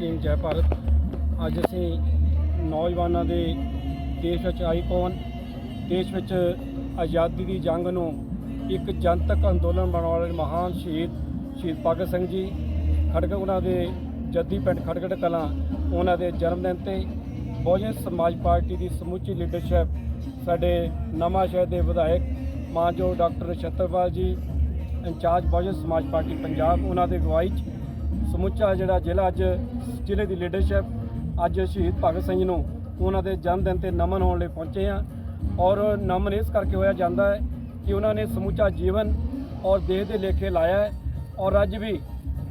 ਜੈ ਭਾਰਤ। ਅੱਜ ਅਸੀਂ ਨੌਜਵਾਨਾਂ ਦੇ ਦੇਸ਼ ਵਿੱਚ ਆਈ ਆਈਕਨ ਦੇਸ਼ ਵਿੱਚ ਆਜ਼ਾਦੀ ਦੀ ਜੰਗ ਨੂੰ ਇੱਕ ਜਨਤਕ ਅੰਦੋਲਨ ਬਣਾਉਣ ਵਾਲੇ ਮਹਾਨ ਸ਼ਹੀਦ ਸ਼ਹੀਦ ਭਗਤ ਸਿੰਘ ਜੀ ਖੜਗ ਉਹਨਾਂ ਦੇ ਜੱਦੀ ਪਿੰਡ ਖੜਗੜ ਕਲਾਂ, ਉਹਨਾਂ ਦੇ ਜਨਮ ਦਿਨ ਤੇ ਬਹੁਜਨ ਸਮਾਜ ਪਾਰਟੀ ਦੀ ਸਮੁੱਚੀ ਲੀਡਰਸ਼ਿਪ ਸਾਡੇ ਨਵਾਂ ਸ਼ਹਿਰ ਦੇ ਵਿਧਾਇਕ ਮਾਨਯੋਗ ਡਾਕਟਰ ਛਤਰਪਾਲ ਜੀ, ਇੰਚਾਰਜ ਬਹੁਜਨ ਸਮਾਜ ਪਾਰਟੀ ਪੰਜਾਬ, ਉਹਨਾਂ ਦੇ ਅਗਵਾਈ 'ਚ ਸਮੁੱਚਾ ਜਿਹੜਾ ਜ਼ਿਲ੍ਹਾ ਅੱਜ ਜ਼ਿਲ੍ਹੇ ਦੀ ਲੀਡਰਸ਼ਿਪ ਅੱਜ ਸ਼ਹੀਦ ਭਗਤ ਸਿੰਘ ਨੂੰ ਉਹਨਾਂ ਦੇ ਜਨਮ ਦਿਨ ਤੇ ਨਮਨ ਹੋਣ ਲਈ ਪਹੁੰਚੇ ਆ ਔਰ ਨਮਨ ਇਸ ਕਰਕੇ ਹੋਇਆ ਜਾਂਦਾ ਹੈ ਕਿ ਉਹਨਾਂ ਨੇ ਸਮੁੱਚਾ ਜੀਵਨ ਔਰ ਦੇਸ਼ ਦੇ ਲੇਖੇ ਲਾਇਆ ਹੈ ਔਰ ਅੱਜ ਵੀ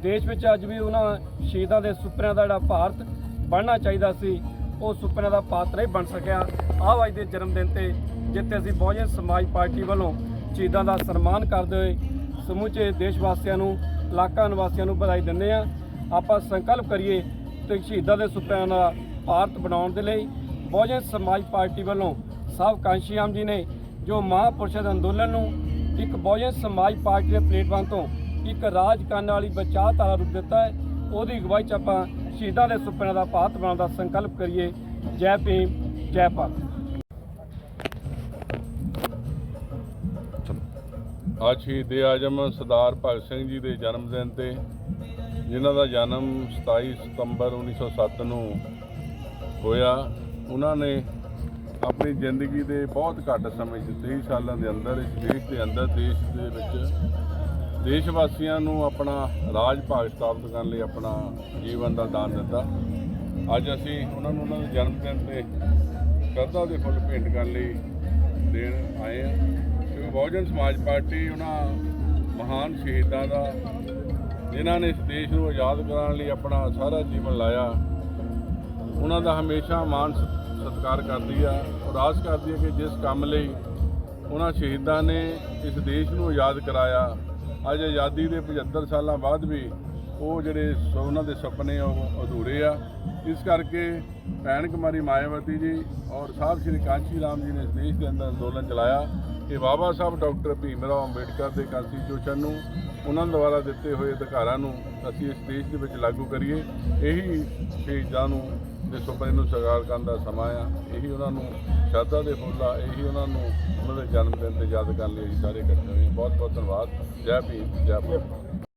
ਦੇਸ਼ ਵਿੱਚ ਅੱਜ ਵੀ ਉਹਨਾਂ ਸ਼ਹੀਦਾਂ ਦੇ ਸੁਪਨਿਆਂ ਦਾ ਜਿਹੜਾ ਭਾਰਤ ਬਣਨਾ ਚਾਹੀਦਾ ਸੀ, ਉਹ ਸੁਪਨਿਆਂ ਦਾ ਪਾਤਰ ਨਹੀਂ ਬਣ ਸਕਿਆ। ਆਹ ਅੱਜ ਦੇ ਜਨਮ ਦਿਨ ਤੇ ਜਿੱਥੇ ਅਸੀਂ ਬਹੁਜਨ ਸਮਾਜ ਪਾਰਟੀ ਵੱਲੋਂ ਸ਼ਹੀਦਾਂ ਦਾ ਸਨਮਾਨ ਕਰਦੇ ਹੋਏ ਸਮੁੱਚੇ ਦੇਸ਼ ਵਾਸੀਆਂ ਨੂੰ, ਇਲਾਕਾ ਨਿਵਾਸੀਆਂ ਨੂੰ ਵਧਾਈ ਦਿੰਦੇ ਆ ਆਪਾਂ ਸੰਕਲਪ ਕਰੀਏ ਤੇ ਸ਼ਹੀਦਾਂ ਦੇ ਸੁਪਨਿਆਂ ਦਾ ਭਾਰਤ ਬਣਾਉਣ ਦੇ ਲਈ ਬਹੁਜਨ ਸਮਾਜ ਪਾਰਟੀ ਵੱਲੋਂ ਸਾਹਿਬ ਕਾਂਸ਼ੀਆਮ ਜੀ ਨੇ ਜੋ ਮਹਾਂਪੁਰਸ਼ਾਂ ਅੰਦੋਲਨ ਨੂੰ ਇੱਕ ਬਹੁਜਨ ਸਮਾਜ ਪਾਰਟੀ ਦੇ ਪਲੇਟਫਾਰਮ ਤੋਂ ਇੱਕ ਰਾਜ ਕਰਨ ਵਾਲੀ ਬਚਾਅ ਧਾਰਾ ਰੂਪ ਦਿੱਤਾ ਹੈ, ਉਹਦੀ ਅਗਵਾਈ ਚ ਆਪਾਂ ਸ਼ਹੀਦਾਂ ਦੇ ਸੁਪਨਿਆਂ ਦਾ ਭਾਰਤ ਬਣਾਉਣ ਦਾ ਸੰਕਲਪ ਕਰੀਏ। ਜੈ ਭੀਮ, ਜੈ ਭਾਰਤ। ਅੱਜ ਸ਼ਹੀਦ ਆਜਮ ਸਰਦਾਰ ਭਗਤ ਸਿੰਘ ਜੀ ਦੇ ਜਨਮ ਦਿਨ ਤੇ, ਜਿਨ੍ਹਾਂ ਦਾ ਜਨਮ 27 ਸਤੰਬਰ 1907 ਨੂੰ ਹੋਇਆ, ਉਹਨਾਂ ਨੇ ਆਪਣੀ ਜ਼ਿੰਦਗੀ ਦੇ ਬਹੁਤ ਘੱਟ ਸਮੇਂ 'ਚ 23 ਸਾਲਾਂ ਦੇ ਅੰਦਰ, ਇਸ ਦੇਸ਼ ਦੇ ਅੰਦਰ, ਦੇਸ਼ ਦੇ ਵਿੱਚ ਦੇਸ਼ ਵਾਸੀਆਂ ਨੂੰ ਆਪਣਾ ਰਾਜ ਭਾਗ ਸਥਾਪਿਤ ਕਰਨ ਲਈ ਆਪਣਾ ਜੀਵਨ ਦਾ ਦਾਨ ਦਿੱਤਾ। ਅੱਜ ਅਸੀਂ ਉਹਨਾਂ ਨੂੰ ਉਹਨਾਂ ਦੇ ਜਨਮ ਦਿਨ ਤੇ ਸ਼ਰਧਾ ਦੇ ਫੁੱਲ ਭੇਂਟ ਕਰਨ ਲਈ ਦੇਣ ਆਏ ਹਾਂ। ਕਿਉਂਕਿ ਬਹੁਜਨ ਸਮਾਜ ਪਾਰਟੀ ਉਹਨਾਂ ਮਹਾਨ ਸ਼ਹੀਦਾਂ ਦਾ, ਜਿਨ੍ਹਾਂ ਨੇ ਇਸ ਦੇਸ਼ ਨੂੰ ਆਜ਼ਾਦ ਕਰਾਉਣ ਲਈ ਆਪਣਾ ਸਾਰਾ ਜੀਵਨ ਲਾਇਆ। ਉਹਨਾਂ ਦਾ ਹਮੇਸ਼ਾ ਮਾਣ ਸਤ- ਸਤਿਕਾਰ ਕਰਦੀ ਆ ਔਰ ਆਸ ਕਰਦੀ ਹੈ ਕਿ ਜਿਸ ਕੰਮ ਲਈ ਉਹਨਾਂ ਸ਼ਹੀਦਾਂ ਨੇ ਇਸ ਦੇਸ਼ ਨੂੰ ਆਜ਼ਾਦ ਕਰਾਇਆ, ਅੱਜ ਆਜ਼ਾਦੀ ਦੇ 75 ਸਾਲਾਂ ਬਾਅਦ ਵੀ ਉਹ ਜਿਹੜੇ ਸ- ਉਹਨਾਂ ਦੇ ਸੁਪਨੇ ਉਹ ਅਧੂਰੇ ਆ। ਇਸ ਕਰਕੇ ਭੈਣ ਕੁਮਾਰੀ ਮਾਇਆਵਤੀ ਜੀ ਔਰ ਸਾਹਿਬ ਸ਼੍ਰੀ ਕਾਂਚੀ ਰਾਮ ਜੀ ਨੇ ਇਸ ਦੇਸ਼ ਦੇ ਅੰਦਰ ਅੰਦੋਲਨ ਚਲਾਇਆ। ਕਿ ਬਾਬਾ ਸਾਹਿਬ ਡਾਕਟਰ ਭੀਮ ਰਾਓ ਅੰਬੇਡਕਰ ਦੇ ਕਨਸਟੀਟਿਊਸ਼ਨ ਨੂੰ ਉਹਨਾਂ ਦੁਆਰਾ ਦਿੱਤੇ ਹੋਏ ਅਧਿਕਾਰਾਂ ਨੂੰ ਅਸੀਂ ਇਸ ਦੇਸ਼ ਦੇ ਵਿੱਚ ਲਾਗੂ ਕਰੀਏ। ਇਹੀ ਸ਼ਹੀਦਾਂ ਨੂੰ ਦੇ ਸੁਪਨੇ ਨੂੰ ਸਾਕਾਰ ਕਰਨ ਦਾ ਸਮਾਂ ਆ। ਇਹੀ ਉਹਨਾਂ ਨੂੰ ਸ਼ਰਧਾ ਦੇ ਫੁੱਲ ਆ। ਇਹੀ ਉਹਨਾਂ ਨੂੰ ਉਹਨਾਂ ਦੇ ਜਨਮ ਦਿਨ ਤੇ ਯਾਦ ਕਰਨ ਲਈ ਅਸੀਂ ਸਾਰੇ ਇਕੱਠੇ ਹੋਏ ਬਹੁਤ ਬਹੁਤ ਧੰਨਵਾਦ। ਜੈ ਭੀਮ, ਜੈ ਭਾਰਤ।